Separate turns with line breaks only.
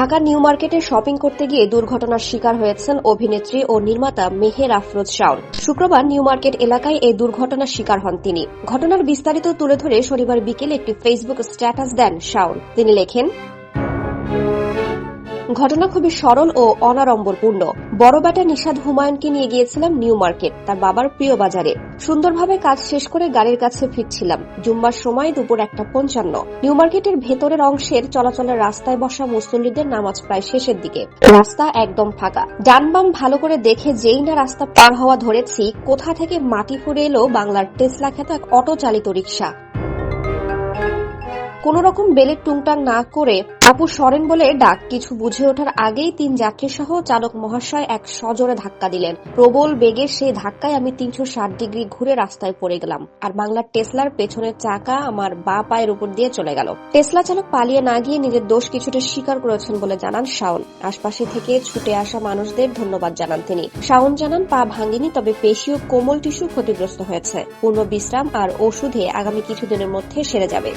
ঢাকার নিউ মার্কেটে শপিং করতে গিয়ে দুর্ঘটনার শিকার হয়েছেন অভিনেত্রী ও নির্মাতা মেহের আফরোজ শাওন। শুক্রবার নিউ মার্কেট এলাকায় এই দুর্ঘটনার শিকার হন তিনি। ঘটনার বিস্তারিত তুলে ধরে শনিবার বিকেলে একটি ফেসবুক স্ট্যাটাস দেন শাওন। তিনি লেখেন ঘটনা খুবই সরল ও অনাড়ম্বরপূর্ণ। বড় বেটা নিষাদ হুমায়ুনকে নিয়ে গিয়েছিলাম নিউ মার্কেট, তার বাবার প্রিয় বাজারে। সুন্দরভাবে কাজ শেষ করে গাড়ির কাছে ফিরছিলাম। জুম্মার সময় দুপুর একটা পঞ্চান্ন। নিউ মার্কেটের ভেতরের অংশের চলাচলের রাস্তায় বসা মুসল্লিদের নামাজ প্রায় শেষের দিকে। রাস্তা একদম ফাঁকা। ডান বাম ভালো করে দেখে যেই না রাস্তা পার হওয়া ধরেছি, কোথা থেকে মাটি ফুরে এলো বাংলার টেসলা খ্যাত এক অটো চালিত রিক্সা কোন রকম বেলের টুংটাং না করে আপু সরেন বলে ডাক কিছু বুঝে ওঠার আগেই তিন যাত্রী সহ চালক মহাশয় এক সজোরে ধাক্কা দিলেন। প্রবল বেগে সেই ধাক্কায় আমি তিনশো ষাট ডিগ্রি ঘুরে রাস্তায় পড়ে গেলাম আর বাংলার টেসলার পেছনের চাকা আমার বা পায়ের উপর দিয়ে চলে গেল। টেসলা চালক পালিয়ে না গিয়ে নিজের দোষ কিছুটা স্বীকার করেছেন বলে জানান শাওন। আশপাশে থেকে ছুটে আসা মানুষদের ধন্যবাদ জানান তিনি। শাওন জানান, পা ভাঙেনি, তবে পেশি ও কোমল টিস্যু ক্ষতিগ্রস্ত হয়েছে। পূর্ণ বিশ্রাম আর ওষুধে আগামী কিছুদিনের মধ্যে সেরে যাবে।